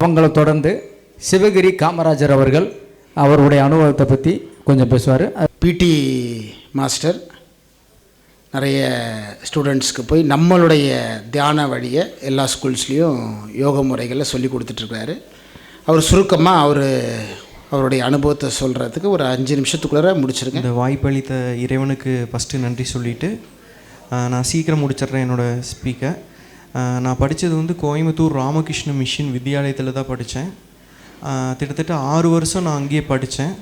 அவங்கள தொடர்ந்து சிவகிரி காமராஜர் அவர்கள் அவருடைய அனுபவத்தை பற்றி கொஞ்சம் பேசுவார். பிடி மாஸ்டர் நிறைய ஸ்டூடெண்ட்ஸ்க்கு போய் நம்மளுடைய தியான வழியை எல்லா ஸ்கூல்ஸ்லேயும் யோக முறைகளை சொல்லி கொடுத்துட்ருக்காரு அவர் சுருக்கமாக அவர் அவருடைய அனுபவத்தை சொல்கிறதுக்கு ஒரு அஞ்சு நிமிஷத்துக்குள்ளே முடிச்சிருக்கேன் இந்த வாய்ப்பளித்த இறைவனுக்கு ஃபஸ்ட்டு நன்றி சொல்லிவிட்டு நான் சீக்கிரம் முடிச்சிடுறேன் என்னோடய ஸ்பீக்கை நான் படித்தது வந்து கோயம்புத்தூர் ராமகிருஷ்ண மிஷின் வித்யாலயத்தில் தான் படித்தேன் கிட்டத்தட்ட ஆறு வருஷம் நான் அங்கேயே படித்தேன்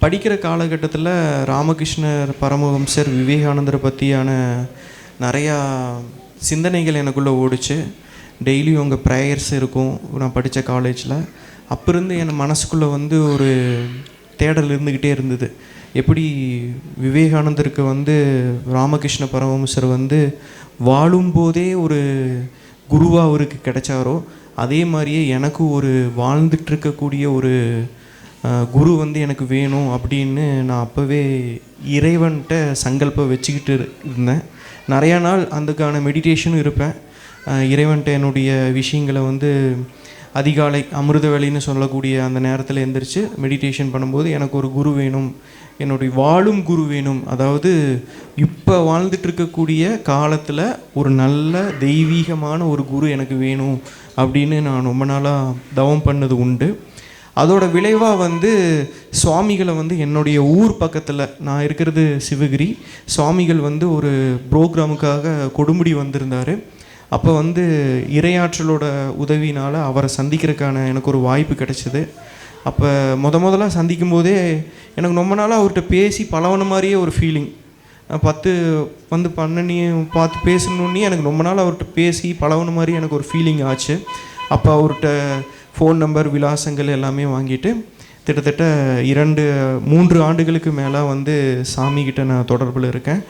படிக்கிற காலகட்டத்தில் ராமகிருஷ்ணர் பரமஹம்சர் விவேகானந்தரை பற்றியான நிறையா சிந்தனைகள் எனக்குள்ளே ஓடிச்சு. டெய்லியும் உங்கள் ப்ரேயர்ஸ் இருக்கும். நான் படித்த காலேஜில் அப்போ இருந்து என் மனசுக்குள்ளே வந்து ஒரு தேடல் இருந்துக்கிட்டே இருந்தது. எப்படி விவேகானந்தருக்கு வந்து ராமகிருஷ்ண பரமஹம்சர் வந்து வாழும்போதே ஒரு குருவாக அவருக்கு கிடைச்சாரோ அதே மாதிரியே எனக்கும் ஒரு வாழ்ந்துட்டு இருக்கக்கூடிய ஒரு குரு வந்து எனக்கு வேணும் அப்படின்னு நான் அப்போவே இறைவன்கிட்ட சங்கல்பம் வச்சுக்கிட்டு இருந்தேன். நிறையா நாள் அதுக்கான மெடிடேஷனும் இருப்பேன். இறைவன்கிட்ட என்னுடைய விஷயங்களை வந்து அதிகாலை அமிர்த வேலைன்னு சொல்லக்கூடிய அந்த நேரத்தில் எந்திரிச்சு மெடிடேஷன் பண்ணும்போது எனக்கு ஒரு குரு வேணும். என்னுடைய வாழும் குரு வேணும். அதாவது இப்போ வாழ்ந்துட்டு இருக்கக்கூடிய காலத்தில் ஒரு நல்ல தெய்வீகமான ஒரு குரு எனக்கு வேணும் அப்படின்னு நான் ரொம்ப நாளாக தவம் பண்ணது உண்டு. அதோட விளைவாக வந்து சுவாமிகளை வந்து என்னுடைய ஊர் பக்கத்தில் நான் இருக்கிறது சிவகிரி. சுவாமிகள் வந்து ஒரு ப்ரோக்ராமுக்காக கொடுமுடி வந்திருந்தார். அப்போ வந்து இரையாற்றலோட உதவினால் அவரை சந்திக்கிறதுக்கான எனக்கு ஒரு வாய்ப்பு கிடைச்சிது. அப்போ முத முதல்ல சந்திக்கும் போதே எனக்கு ரொம்ப நாளாக அவர்கிட்ட பேசி பழவன மாதிரியே ஒரு ஃபீலிங் பத்து வந்து பண்ணனையும் பார்த்து பேசணுன்னே எனக்கு ரொம்ப நாள் அவர்கிட்ட பேசி பழகுன மாதிரி எனக்கு ஒரு ஃபீலிங் ஆச்சு. அப்போ அவர்கிட்ட ஃபோன் நம்பர் விலாசங்கள் எல்லாமே வாங்கிட்டு கிட்டத்தட்ட இரண்டு மூன்று ஆண்டுகளுக்கு மேலே வந்து சாமிக்கிட்ட நான் தொடர்பில் இருக்கேன்.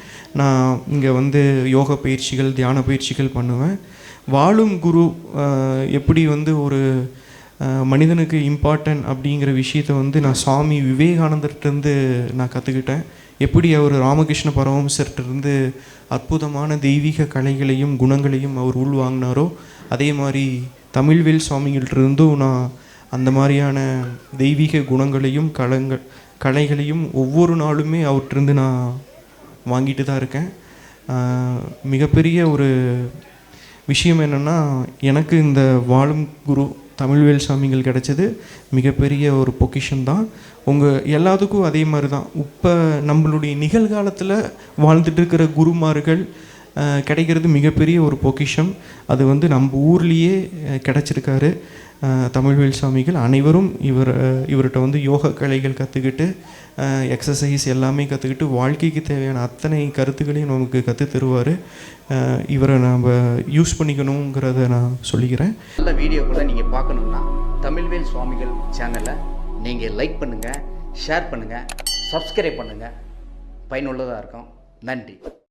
நான் இங்கே வந்து யோக பயிற்சிகள் தியான பயிற்சிகள் பண்ணுவேன். வாழும் குரு எப்படி வந்து ஒரு மனிதனுக்கு இம்பார்ட்டன்ட் அப்படிங்கிற விஷயத்த வந்து நான் சுவாமி விவேகானந்தர்கிட்டருந்து நான் கற்றுக்கிட்டேன் எப்படி அவர் ராமகிருஷ்ண பரமஹம்சர்கிட்டருந்து அற்புதமான தெய்வீக கலைகளையும் குணங்களையும் அவர் உள்வாங்கினாரோ அதே மாதிரி தமிழ்வேல் சுவாமிகள்கிட்டருந்தும் நான் அந்த மாதிரியான தெய்வீக குணங்களையும் கலங்கள் கலைகளையும் ஒவ்வொரு நாளுமே அவற்றிருந்து நான் வாங்கிட்டு தான் இருக்கேன். மிகப்பெரிய ஒரு விஷயம் என்னென்னா எனக்கு இந்த வாழும் குரு தமிழ்வேல் சாமிகள் கிடச்சது மிகப்பெரிய ஒரு பொக்கிஷன் தான். உங்கள் எல்லாத்துக்கும் அதே மாதிரி தான். இப்போ நம்மளுடைய நிகழ்காலத்தில் வாழ்ந்துட்டு இருக்கிற குருமார்கள் கிடைக்கிறது மிகப்பெரிய ஒரு பொக்கிஷம். அது வந்து நம்ம ஊர்லேயே கிடச்சிருக்காரு. தமிழ்வேல் சுவாமிகள் அனைவரும் இவர் இவர்கிட்ட வந்து யோக கலைகள் கற்றுக்கிட்டு எக்ஸசைஸ் எல்லாமே கற்றுக்கிட்டு வாழ்க்கைக்கு தேவையான அத்தனை கருத்துக்களையும் நமக்கு கற்றுத் தருவார். இவரை நாம் யூஸ் பண்ணிக்கணுங்கிறத நான் சொல்லிக்கிறேன். நல்ல வீடியோக்குள்ளே நீங்கள் பார்க்கணுன்னா தமிழ்வேல் சுவாமிகள் சேனலை நீங்கள் லைக் பண்ணுங்கள் ஷேர் பண்ணுங்கள் சப்ஸ்கிரைப் பண்ணுங்கள் பயனுள்ளதாக இருக்கும். நன்றி.